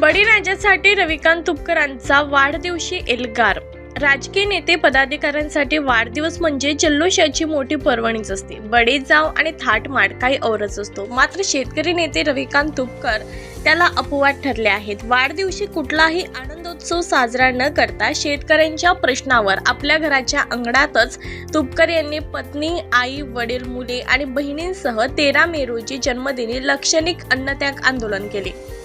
बळीराजासाठी रविकांत तुपकरांचा वाढदिवशी एल्गार. राजकीय नेते पदाधिकाऱ्यांसाठी वाढदिवस म्हणजे जल्लोषाची मोठी पर्वणीच असते. बडे जाव आणि थाटमाट काही औरच असतो. मात्र शेतकरी नेते रविकांत तुपकर त्याला अपवाद ठरले आहेत. वाढदिवशी कुठलाही आनंदोत्सव साजरा न करता शेतकऱ्यांच्या प्रश्नावर आपल्या घराच्या अंगणातच तुपकर यांनी पत्नी आई वडील मुले आणि बहिणींसह तेरा मे रोजी जन्मदिनी लाक्षणिक अन्नत्याग आंदोलन केले.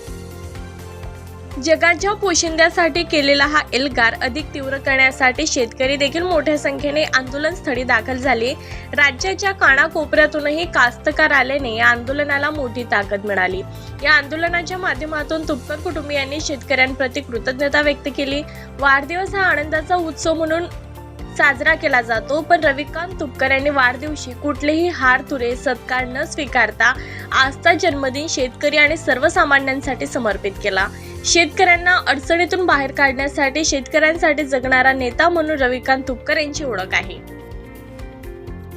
जगाच्या पोशिंद्यासाठी केलेला हा एल्गार अधिक तीव्र करण्यासाठी शेतकरी देखील मोठ्या संख्येने आंदोलनस्थळी दाखल झाले. राज्याच्या कानाकोपऱ्यातूनही कास्तकार आल्याने या आंदोलनाला मोठी ताकद मिळाली. या आंदोलनाच्या माध्यमातून तुपकर कुटुंबियांनी शेतकऱ्यांप्रती कृतज्ञता व्यक्त केली. वाढदिवस हा आनंदाचा उत्सव म्हणून साजरा केला जातो पण रविकांत तुपकर यांनी वाढदिवशी कुठलेही हार तुरे सत्कार न स्वीकारता आजचा जन्मदिन शेतकरी आणि सर्वसामान्यांसाठी समर्पित केला. शेतकऱ्यांना अडचणीतून बाहेर काढण्यासाठी शेतकऱ्यांसाठी जगणारा नेता म्हणून रविकांत तुपकर यांची ओळख आहे.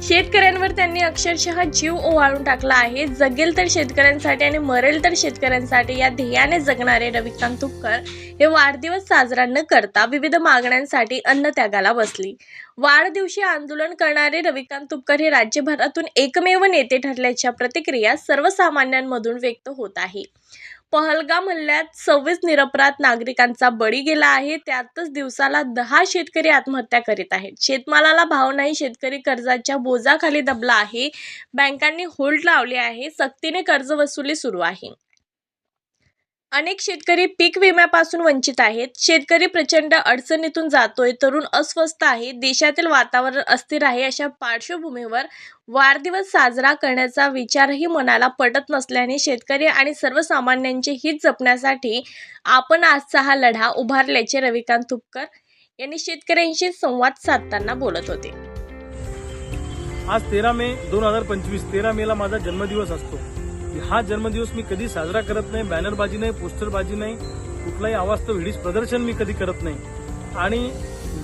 शेतकऱ्यांवर त्यांनी अक्षरशः जीव ओवाळून टाकला आहे. जगेल तर शेतकऱ्यांसाठी आणि मरेल तर शेतकऱ्यांसाठी या ध्येयाने जगणारे रविकांत तुपकर हे वाढदिवस साजरा न करता विविध मागण्यांसाठी अन्नत्यागाला बसली. वाढदिवशी आंदोलन करणारे रविकांत तुपकर हे राज्यभरातून एकमेव नेते ठरल्याच्या प्रतिक्रिया सर्वसामान्यांमधून व्यक्त होत आहे. पहलगाम हल्ल्यात सव्वीस निरपराध नागरिकांचा बळी गेला आहे. त्यातच दिवसाला दहा शेतकरी आत्महत्या करीत आहेत. शेतमालाला भाव नाही शेतकरी कर्जाच्या बोजाखाली दबला आहे. बँकांनी होल्ड लावले आहे. सक्तीने कर्ज वसुली सुरू आहे. अनेक शेतकरी पीक विम्यापासून वंचित आहेत. शेतकरी प्रचंड अडचणीतून जातोय. तरुण अस्वस्थ आहे. देशातील वातावरण अस्थिर आहे. अशा पार्श्वभूमीवर वाढदिवस साजरा करण्याचा विचारही मनाला पटत नसल्याने शेतकरी आणि सर्वसामान्यांचे हित जपण्यासाठी आपण आजचा हा लढा उभारल्याचे रविकांत तुपकर यांनी शेतकऱ्यांशी संवाद साधताना बोलत होते. आज तेरा मे दोन हजार पंचवीस. तेरा मेला माझा जन्मदिवस असतो. हा जन्मदिवस मी कधी साजरा करत नाही बॅनरबाजी नाही पोस्टरबाजी नाही कुठलाही अवास्तव व्हिडीज प्रदर्शन मी कधी करत नाही. आणि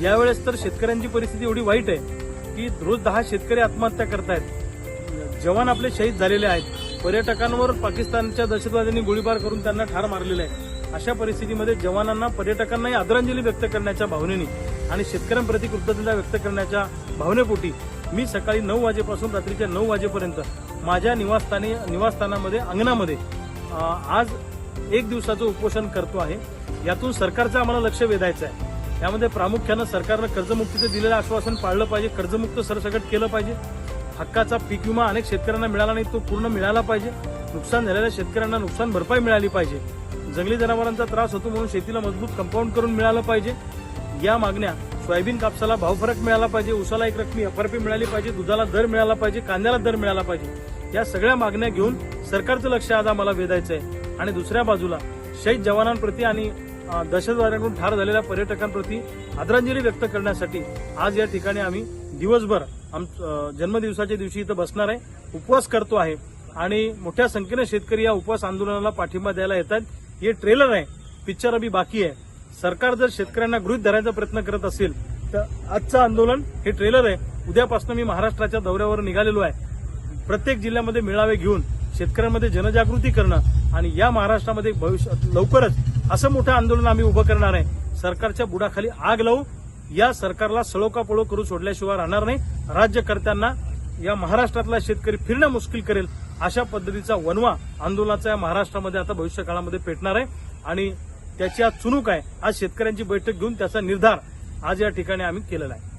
यावेळेस तर शेतकऱ्यांची परिस्थिती एवढी वाईट आहे की रोज दहा शेतकरी आत्महत्या करतायत. जवान आपले शहीद झालेले आहेत. पर्यटकांवर पाकिस्तानच्या दहशतवाद्यांनी गोळीबार करून त्यांना ठार मारलेलं आहे. अशा परिस्थितीमध्ये जवानांना पर्यटकांनाही आदरांजली व्यक्त करण्याच्या भावनेने आणि शेतकऱ्यांप्रती कृतज्ञता व्यक्त करण्याच्या भावनेपोटी मी सकाळी नऊ वाजेपासून रात्रीच्या नऊ वाजेपर्यंत माझ्या निवासस्थानी निवासस्थानामध्ये अंगणामध्ये आज एक दिवसाचं उपोषण करतो आहे. यातून सरकारचं आम्हाला लक्ष वेधायचं आहे. यामध्ये प्रामुख्यानं सरकारनं कर्जमुक्तीचं दिलेलं आश्वासन पाळलं पाहिजे कर्जमुक्त सरसकट केलं पाहिजे. हक्काचा पीक विमा अनेक शेतकऱ्यांना मिळाला नाही तो पूर्ण मिळाला पाहिजे. नुकसान झालेल्या शेतकऱ्यांना नुकसान भरपाई मिळाली पाहिजे. जंगली जनावरांचा त्रास होतो म्हणून शेतीला मजबूत कंपाऊंड करून मिळालं पाहिजे. या मागण्या सोयाबीन कापसाला भावफरक मिळाला पाहिजे उसाला एक रकमी एफआरपी मिळाली पाहिजे दुधाला दर मिळाला पाहिजे कांद्याला दर मिळाला पाहिजे. या सगळ्या मागण्या घेऊन सरकारचं लक्ष आज आम्हाला वेधायचं आहे आणि दुसऱ्या बाजूला शहीद जवानांप्रती आणि दहशतवाद्यांकडून ठार झालेल्या पर्यटकांप्रती आदरांजली व्यक्त करण्यासाठी आज या ठिकाणी आम्ही दिवसभर आम जन्मदिवसाच्या दिवशी इथं बसणार आहे उपवास करतो आहे. आणि मोठ्या संख्येनं शेतकरी या उपवास आंदोलनाला पाठिंबा द्यायला येतात. हे ट्रेलर आहे पिक्चर अभी बाकी आहे. सरकार जर शेतकऱ्यांना गृहित धरायचा प्रयत्न करत असेल तर आजचं आंदोलन हे ट्रेलर आहे. उद्यापासून मी महाराष्ट्राच्या दौऱ्यावर निघालेलो आहे. प्रत्येक जिल्ह्यामध्ये मेळावे घेऊन शेतकऱ्यांमध्ये जनजागृती करणं आणि या महाराष्ट्रामध्ये भविष्यात लवकरच असं मोठं आंदोलन आम्ही उभं करणार आहे. सरकारच्या बुडाखाली आग लावू. या सरकारला सळोकापळो करू सोडल्याशिवाय राहणार नाही. राज्यकर्त्यांना या महाराष्ट्रातला शेतकरी फिरणं मुश्किल करेल अशा पद्धतीचा वनवा आंदोलनाचा या महाराष्ट्रामध्ये आता भविष्य काळामध्ये पेटणार आहे. आणि त्याची आज चुणूक आहे. आज शेतकऱ्यांची बैठक घेऊन त्याचा निर्धार आज या ठिकाणी आम्ही केलेला आहे.